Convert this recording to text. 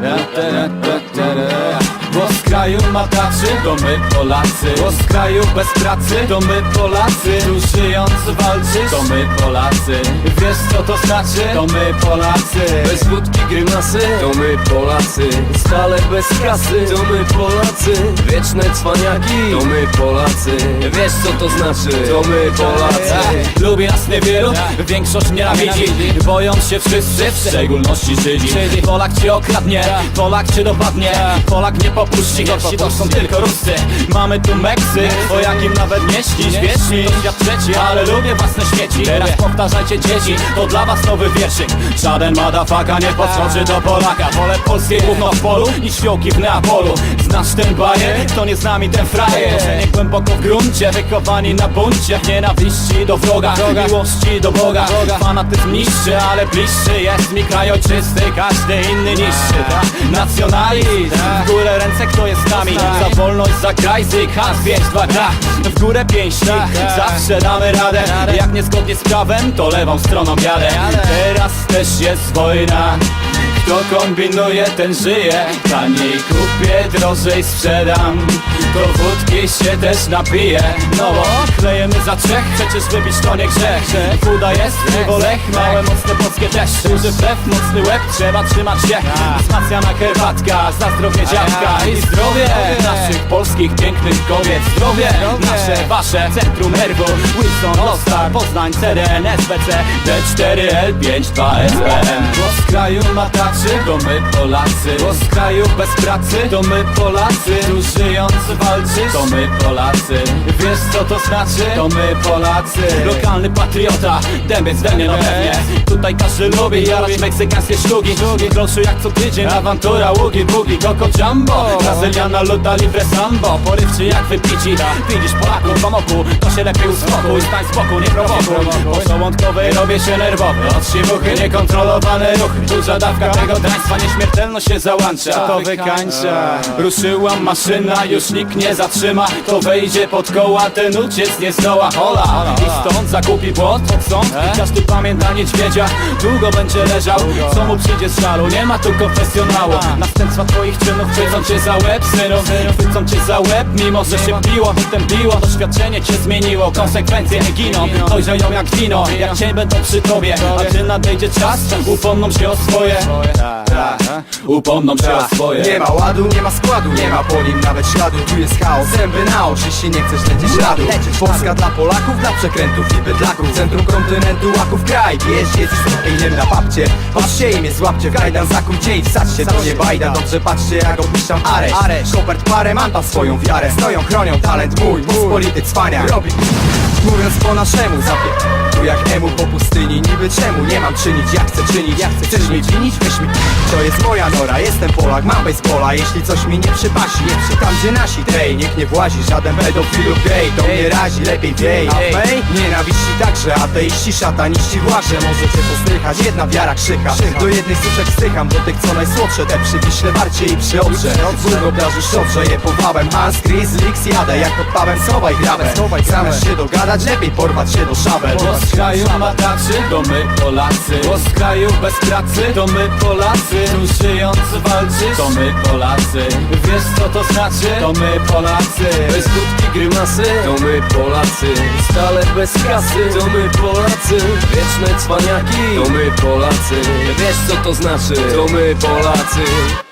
Yeah. Kraju to my Polacy. Z kraju bez pracy, to my Polacy. Tu żyjąc walczysz, to my Polacy. Wiesz co to znaczy? To my Polacy. Bez wódki grymasy, to my Polacy. Stale bez kasy, to my Polacy. Wieczne cwaniaki, to my Polacy. Wiesz co to znaczy, to my Polacy. Lubię nas niewielu, większość nienawidzi Boją się wszyscy, w szczególności Żydzi. Polak cię okradnie, Polak cię dopadnie. Polak nie popuści, gości to są tylko Ruscy Mamy tu Meksyk, o jakim nawet nie śnisz Wierz mi, świat trzeci, ale lubię własne śmieci Teraz powtarzajcie dzieci, to dla was nowy wierszyk. Żaden madafaka nie podskoczy do Polaka. Wolę polskie gówno w polu, niż fiołki w Neapolu Znasz ten bajer? Kto nie z nami ten frajer. Korzenie głęboko w gruncie, wychowani na buncie W nienawiści do wroga, miłości do Boga. Fanatyzm niszczy, ale bliższy jest mi kraj ojczysty Każdy inny niższy, tak? Nacjonalizm. W górę ręce, kto jest z nami? Za wolność, za kraj, zyk, has, pięć, dwa, gra W górę pięści, zawsze damy radę. Jak niezgodnie z prawem, to lewą stroną jadę. Teraz też jest wojna kto kombinuje, ten żyje. Taniej kupię, drożej sprzedam To wódki się też napije. No bo klejemy za trzech Przecież wybić to nie grzech Chuda jest, piwo lech Małe, mocne polskie też. Duży brew, mocny łeb Trzeba trzymać się. Wzmacniana herbatka Za zdrowie dziadka I zdrowie. Naszych polskich pięknych kobiet Zdrowie. Nasze, wasze Centrum nerwu Wilson, Lostar, Poznań, CDN, SBC D4L5, 2SPM Bo z kraju mataczy, to my Polacy. Z kraju bez pracy, to my Polacy. Tu żyjąc walczysz, to my Polacy. Wiesz co to znaczy? To my Polacy. Lokalny patriota, dębiec we mnie no pewnie. Tutaj każdy lubi jarać meksykańskie sztuki. Groszy jak co tydzień, awantura, ługi, bugi, koko jumbo. Brazyliana, luta, libre sambo. Porywczy jak wypici, widzisz Polaków w amoku To się lepiej uspokój, stań z boku, nie prowokuj. Po żołądkowej robię się nerwowy Od siwuchy niekontrolowane ruchy. Duża dawka tego draństwa, nieśmiertelność się załącza. To wykańcza? Ruszyła maszyna, już nikt nie zatrzyma To wejdzie pod koła, ten uciec nie zdoła. Hola, i stąd zakupi błot pod sąd. Każdy pamięta niedźwiedzia, długo będzie leżał. Co mu przyjdzie z żalu, nie ma tu konfesjonału. Następstwa twoich czynów chwycą cię za łeb, synu. Chwycą cię za łeb, mimo że się piło Potem biło, doświadczenie cię zmieniło Konsekwencje nie giną, dojrzeją jak wino Jak cień będą przy tobie, a gdy nadejdzie czas? Upomną się o swoje. Upomną się o swoje. Nie ma ładu, nie ma składu, nie ma po nim nawet śladu jest chaos, zęby na oczy, jeśli nie chcesz lecieć śladu Polska dla Polaków, dla przekrętów i bydlaków Centrum kontynentu, łaków kraj, jeździec z innym na papcie Chodźcie i mnie złapcie w kajdan, zakujcie i wsadźcie To nie bajda, dobrze patrzcie jak opuszczam areszt Kopert parę, mam tam swoją wiarę Stoją, chronią talent mój, pospolity cwania Robi, mówiąc po naszemu zapie tu jak emu po pustyni, niby czemu? Nie mam czynić, jak chcę czynić jak Chcesz mnie winić? Weź mi To jest moja nora, jestem Polak, mam basepola Jeśli coś mi nie przypasi, nie przy tam gdzie nasi. Tej, niech nie włazi żaden pedofilów gej. To mnie razi, lepiej wiej A w mej nienawiści także ateiści, szataniści Właże, możecie postrychać, jedna wiara krzycha Do jednej suszek wstycham, do tych co najsłodsze Te przy Wiśle Warcie i przy Odrze W Długobrażu Szodrze je powałem. Hans, Chris, Lix, jadę jak odpałem Schowaj grabę, zamiast się dogadać Lepiej porwać się do szabel. Z kraju mataczy, to my Polacy. Bo z kraju bez pracy, to my Polacy. Tu żyjąc walczysz, to my Polacy. Wiesz co to znaczy? To my Polacy. Bez wódki grymasy, to my Polacy. Stale bez kasy, to my Polacy. Wieczne cwaniaki, to my Polacy. Wiesz co to znaczy, to my Polacy